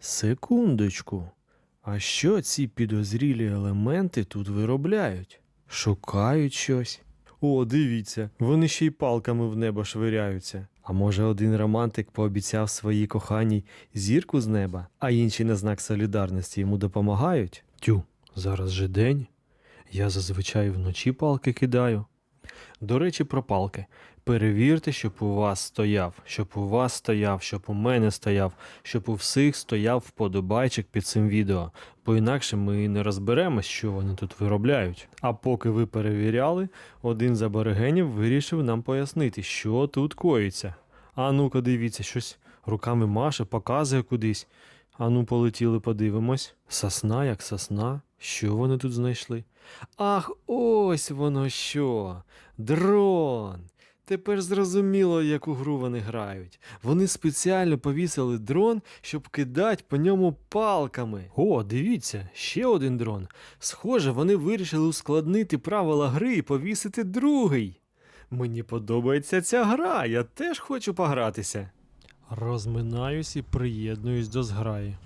Секундочку. А що ці підозрілі елементи тут виробляють? Шукають щось. О, дивіться, вони ще й палками в небо швиряються. А може, один романтик пообіцяв своїй коханій зірку з неба, а інші на знак солідарності йому допомагають? Тю, зараз же день. Я зазвичай вночі палки кидаю. До речі, про палки. Перевірте, щоб у вас стояв, щоб у вас стояв, щоб у мене стояв, щоб у всіх стояв вподобайчик під цим відео, бо інакше ми не розберемось, що вони тут виробляють. А поки ви перевіряли, один з аборигенів вирішив нам пояснити, що тут коїться. А ну-ка дивіться, щось руками маше, показує кудись. А ну полетіли, подивимось. Сосна як сосна. Що вони тут знайшли? Ах, ось воно що. Дрон. Тепер зрозуміло, яку гру вони грають. Вони спеціально повісили дрон, щоб кидати по ньому палками. О, дивіться, ще один дрон. Схоже, вони вирішили ускладнити правила гри і повісити другий. Мені подобається ця гра, я теж хочу погратися. Розминаюсь і приєднуюсь до зграї.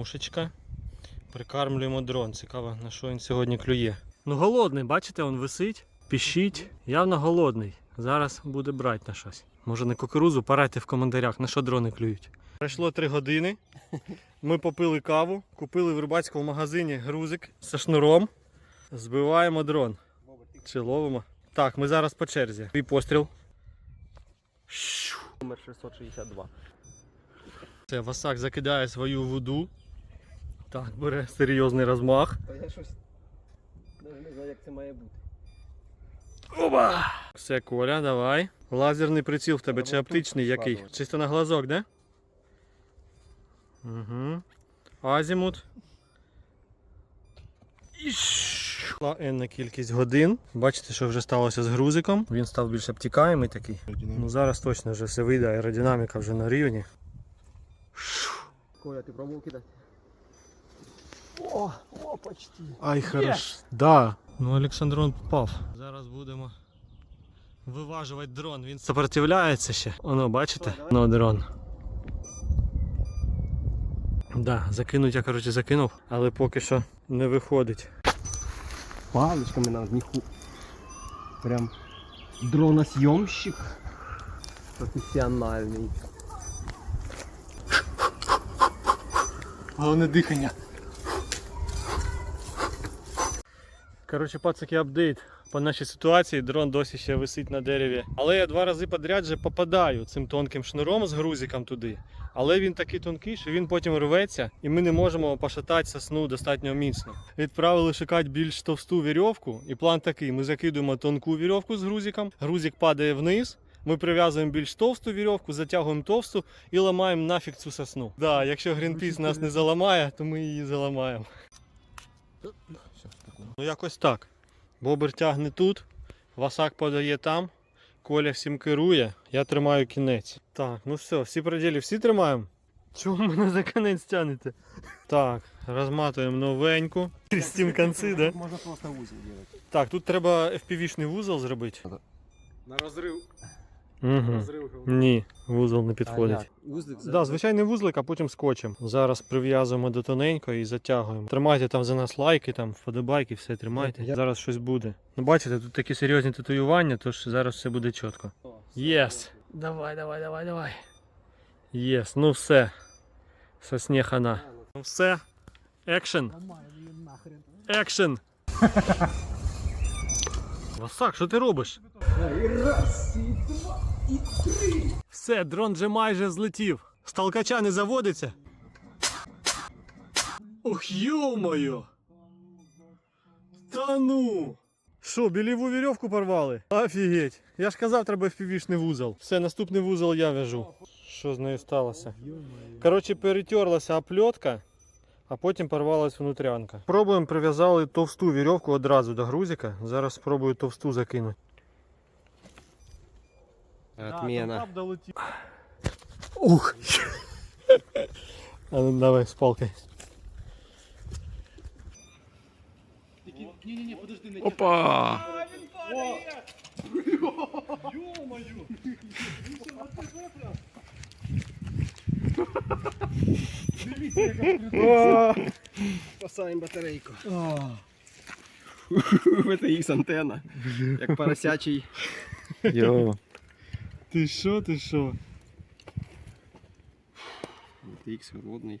Мушечка. Прикармлюємо дрон. Цікаво, на що він сьогодні клює. Ну голодний, бачите, він висить, піщить. Явно голодний. Зараз буде брати на щось. Може на кукурузу, порадьте в коментарях, на що дрони клюють. Пройшло три години. Ми попили каву, купили в рибацькому магазині грузик зі шнуром. Збиваємо дрон. Чи ловимо? Так, ми зараз по черзі. Твій постріл. Номер 662. Це Васак закидає свою воду. Так, бере серйозний розмах. Та я щось навіть не знаю, як це має бути. Оба! Все, Коля, давай. Лазерний приціл в тебе чи оптичний який? Чисто на глазок, да? Угу. Азімут. Ішла енна кількість годин. Бачите, що вже сталося з грузиком. Він став більш обтікаємий такий. Ну зараз точно вже все вийде, аеродинаміка вже на рівні. Коля, ти пробував кидати? О, о, почти. Ай, хорош. Да. Ну, Олександрон попав. Зараз будемо виважувати дрон. Він сопротивляється ще. Воно, бачите? Ну, дрон. Да, закинуть я, коротше, закинув, але поки що не виходить. Паличками на ніху. Прям дроносйомщик. Професіональний. Головне дихання. Коротше, пацаки, апдейт по нашій ситуації. Дрон досі ще висить на дереві. Але я два рази подряд же попадаю цим тонким шнуром з грузиком туди. Але він такий тонкий, що він потім рветься, і ми не можемо пошатати сосну достатньо міцно. Відправили шукати більш товсту вірьовку, і план такий: ми закидуємо тонку вірьовку з грузиком, грузик падає вниз. Ми прив'язуємо більш товсту вірьовку, затягуємо товсту і ламаємо нафіг цю сосну. Да, якщо Грінпіс нас не заламає, то ми її заламаємо. Ну якось так. Бобер тягне тут, Васак подає там, Коля всім керує, я тримаю кінець. Так, ну все, всі пределі всі тримаємо. Чого мене за кінець тягнете? Так, розматуємо новеньку. Крістім конці, да? Можна просто узел делать. Так, тут треба FPV-шний вузол зробити. На розрив. Угу. Розрив. Ні, вузол не підходить. Узлик Так, да, звичайний вузлик, а потім скотчем. Зараз прив'язуємо до тоненького і затягуємо. Тримайте там за нас лайки, там вподобайки, все тримайте. Я- Зараз щось буде. Ну бачите, тут такі серйозні татуювання, тож зараз все буде чітко. Єс! Давай, давай, давай, давай. Єс, ну все. Сосне хана. Ну все. Екшен. Екшен. Васак, що ти робиш? Раз, і два, і. Все, дрон вже майже злетів. З толкача не заводиться. Ох, йо-моє! Та ну! Що, біліву вірьовку порвали? Офігеть! Я ж казав, треба впівішний вузол. Все, наступний вузол я вяжу. Що з нею сталося? Коротше, перетерлася опльотка, а потім порвалась внутрянка. Пробуємо, прив'язали товсту вірьовку одразу до грузика. Зараз спробую товсту закинути. Отмена. Ух! А ну давай з палкой. Опа! Ё-моё! Спасаємо батарейку. Це їх антенна. Як поросячий. Йо. Ти що, ти що? Ікс холодний.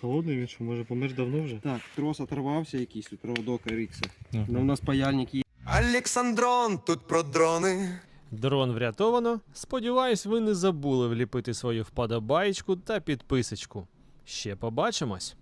Холодний він що, може помер давно вже? Так, трос оторвався якийсь тут проводок Рикса. Ага. Ну у нас паяльник є. Олександрон, тут про дрони. Дрон врятовано. Сподіваюсь, ви не забули вліпити свою вподобаєчку та підписочку. Ще побачимось!